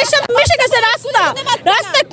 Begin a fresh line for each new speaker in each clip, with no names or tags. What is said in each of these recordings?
মাটির সাথে মিশে গেছে রাস্তা। রাস্তায়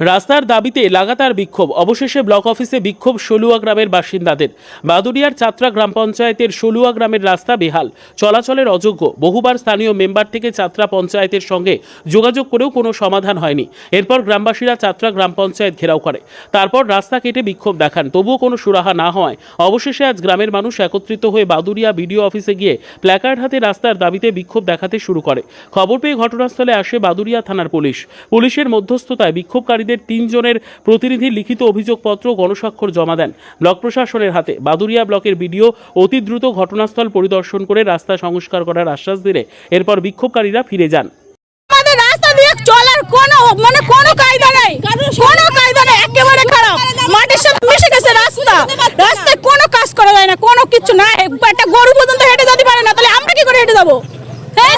রাস্তার দাবিতে লাগাতার বিক্ষোভ। অবশেষে ব্লক অফিসে বিক্ষোভ সলুয়া গ্রামের বাসিন্দাদের। বাদুরিয়ার চাত্রা গ্রাম পঞ্চায়েতের সলুয়া গ্রামের রাস্তা বেহাল। চলাচলের অযোগ্য। বহুবার স্থানীয় মেম্বার থেকে চাত্রা পঞ্চায়েতের সঙ্গে যোগাযোগ করেও কোনো সমাধান হয়নি। এরপর গ্রামবাসীরা চাত্রা গ্রাম পঞ্চায়েত ঘেরাও করে। তারপর রাস্তা কেটে বিক্ষোভ দেখান। তবুও কোনো সুরাহা না হওয়ায় অবশেষে আজ গ্রামের মানুষ একত্রিত হয়ে বাদুরিয়া বিডিও অফিসে গিয়ে প্ল্যাকার্ড হাতে রাস্তার দাবিতে বিক্ষোভ দেখাতে শুরু করে। খবর পেয়ে ঘটনাস্থলে আসে বাদুরিয়া থানার পুলিশ। পুলিশের মধ্যস্থতায় বিক্ষোভকারীদের তিনজনের প্রতিনিধি লিখিত অভিযোগপত্র গণস্বাক্ষর জমা দেন। ব্লক প্রশাসনের হাতে বাদুরিয়া ব্লকের বিডিও অতি দ্রুত ঘটনাস্থল পরিদর্শন করে রাস্তা সংস্কার করার আশ্বাস দিলে এরপর বিক্ষোভকারীরা ফিরে যান।
রাস্তা মানে একেবারে খারাপ। সাথে মিশে গেছে রাস্তা। রাস্তায় কোনো কাজ করা যায় না, কোনো কিছু না। একটা হেঁটে পারে না, তাহলে আমরা কি করে হেঁটে যাব? হ্যাঁ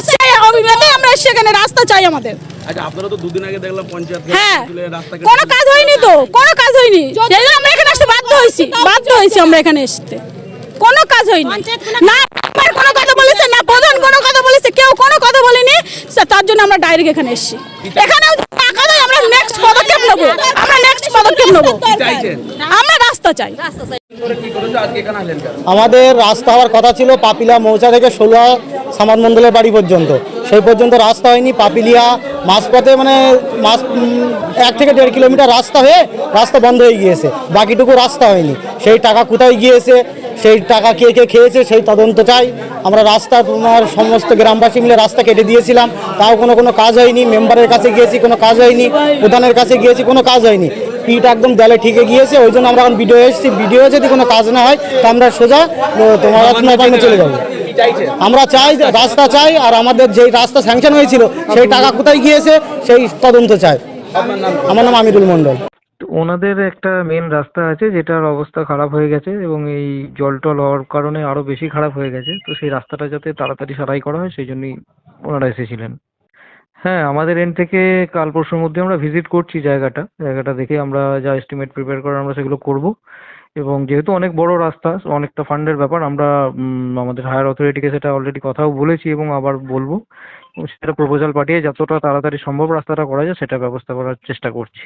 আমরা সেখানে রাস্তা চাই আমাদের।
আচ্ছা আপনারা তো দুদিন আগে দেখলাম পঞ্চায়েত
হ্যাঁ। কোনো কাজ হয়নি তো কোনো কাজ হয়নি। সেই জন্য আমরা এখানে আসতে বাধ্য হয়েছি বাধ্য হয়েছি আমরা এখানে আসতে কোনো কাজ হয়নি। না আমার কোনো কথা বলেছে না প্রধান কোনো কথা বলেছে কেউ কোনো কথা সে- তার জন্য আমরা ডাইরেক্ট এখানে এসেছি। এখানেও টাকা আমরা নেক্সট পদক্ষেপ নেব। আমরা নেক্সট পদক্ষেপ নেব। আমরা রাস্তা চাই।
আমাদের রাস্তা হওয়ার কথা ছিল পাপিলা মৌচা থেকে ষোলোয়া সামাদ মন্ডলের বাড়ি পর্যন্ত। সেই পর্যন্ত রাস্তা হয়নি। পাপিলিয়া মাঝপথে মানে মাঝ এক থেকে দেড় কিলোমিটার রাস্তা হয়ে রাস্তা বন্ধ হয়ে গিয়েছে। বাকিটুকু রাস্তা হয়নি। সেই টাকা কোথায় গিয়েছে? সেই টাকা কে কে খেয়েছে সেই তদন্ত চাই। আমরা রাস্তা তোমার সমস্ত গ্রামবাসী মিলে রাস্তা কেটে দিয়েছিলাম। তাও কোনো কোনো কাজ হয়নি। মেম্বারের কাছে গিয়েছি কোনো কাজ হয়নি। প্রধানের কাছে গিয়েছি কোনো কাজ হয়নি। পিঠ একদম দেলে ঠিকে গিয়েছে। ওই জন্য আমরা এখন ভিডিও এসেছি। ভিডিও যদি কোনো কাজ না হয় তো আমরা সোজা তোমার নবান্নে চলে যাব। আমরা চাই যে রাস্তা চাই আর আমাদের যেই রাস্তা স্যাংশন হয়েছিল সেই টাকা কোথায় গিয়েছে সেই তদন্ত চাই? আমার নাম আমিরুল মণ্ডল।
তো ওনাদের একটা মেন রাস্তা আছে, যেটার অবস্থা খারাপ হয়ে গেছে এবং এই জল টল হওয়ার কারণে আরও বেশি খারাপ হয়ে গেছে। তো সেই রাস্তাটা যাতে তাড়াতাড়ি সারাই করা হয়, সেই জন্যই ওনারা এসেছিলেন। হ্যাঁ আমাদের এন্ড থেকে কাল পরশুর মধ্যে আমরা ভিজিট করছি জায়গাটা। জায়গাটা দেখে আমরা যা এস্টিমেট প্রিপেয়ার করার আমরা সেগুলো করব। এবং যেহেতু অনেক বড় রাস্তা, অনেকটা ফান্ডের ব্যাপার, আমরা আমাদের হায়ার অথরিটিকে সেটা অলরেডি কথাও বলেছি এবং আবার বলব। সেটা প্রপোজাল পাঠিয়ে যতটা তাড়াতাড়ি সম্ভব রাস্তাটা করা যায়, সেটা ব্যবস্থা করার চেষ্টা করছি।